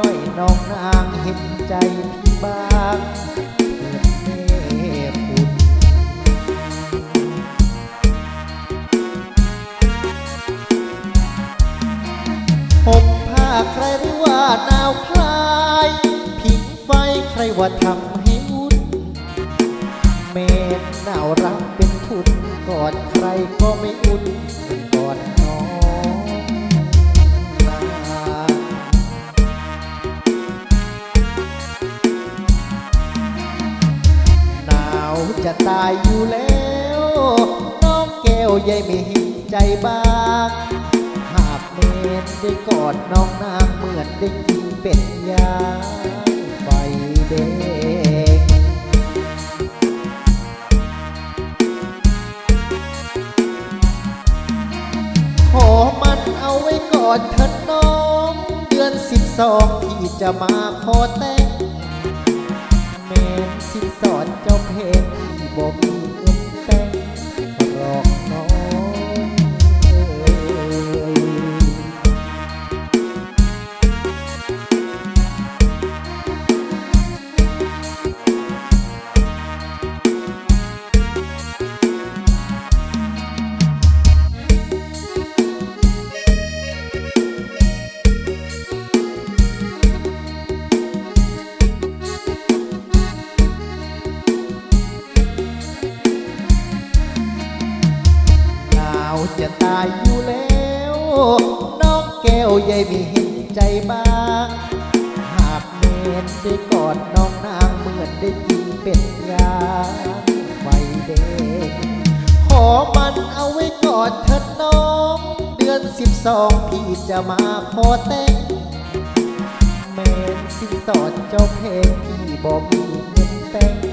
น้อยน้องนางเห็นใจพี่บ้างเถิดแม่คุณผมผ้าใครหรือว่าหนาวคลายผิงไฟใครว่าทำให้อุ่นเมนหนาวรักเป็นทุนกอดใครก็ไม่อุ่น ใจบ้าง หากเมนได้กอดน้องนางเหมือนได้กินเป็ดย่างไฟแดงขอมันเอาไว้กอนเถิดน้อง เดือนสิบสองที่จะมาขอแต่งเมนสิสอนเจ้าเพลงที่บ่มี ม่เห็นใจบ้าง หากเมนได้กอดน้องนางเหมือนได้กินเป็ดย่างไฟแดงขอมันเอาไว้กอดเถิดน้อง เดือนสิบสองพี่จะมาขอแต่งแมนสิสอดเจ้าเพลงที่บอกมีเงินแต่ง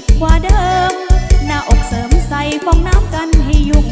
ผิดกว่าเดิม หน้าอกเสริมใส่ฟองน้ำกันให้ยุ่ง